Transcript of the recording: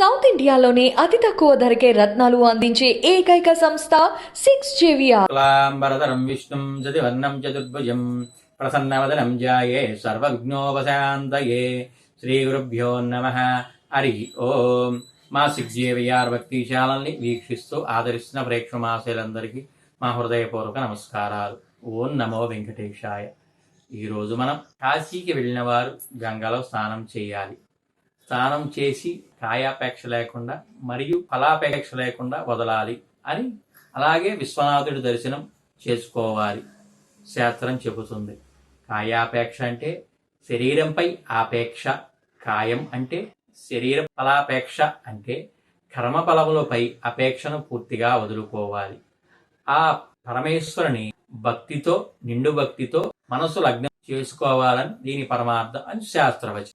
South ఇండియాలోనే అతి తక్కువ ధరకే రత్నాలు అందించే ఏకైక సంస్థ సిక్స్ జేవియా శుక్లాంబరధరం విష్ణుం చతుర్వర్ణం చతుర్భుజం ప్రసన్నవదనం జాయే సర్వజ్ఞోపశాంతయే. శ్రీ గురుభ్యో నమ. హరి ఓం. మా సిక్స్ జేవిఆర్ భక్తిశాలని వీక్షిస్తూ ఆదరిస్తున్న ప్రేక్షమాశయులందరికీ మా హృదయపూర్వక నమస్కారాలు. ఓం నమో వెంకటేశాయ. ఈరోజు మనం కాశీకి వెళ్ళిన వారు గంగలో స్నానం చేయాలి. స్నానం చేసి కాయాపేక్ష లేకుండా మరియు ఫలాపేక్ష లేకుండా వదలాలి అని అలాగే విశ్వనాథుడి దర్శనం చేసుకోవాలి శాస్త్రం చెబుతుంది. కాయాపేక్ష అంటే శరీరంపై ఆపేక్ష కాయం అంటే శరీర ఫలాపేక్ష అంటే కర్మఫలములపై అపేక్షను పూర్తిగా వదులుకోవాలి. ఆ పరమేశ్వరుని భక్తితో నిండు భక్తితో మనసు లగ్నం చేసుకోవాలని దీని పరమార్థం అని శాస్త్రవచనం.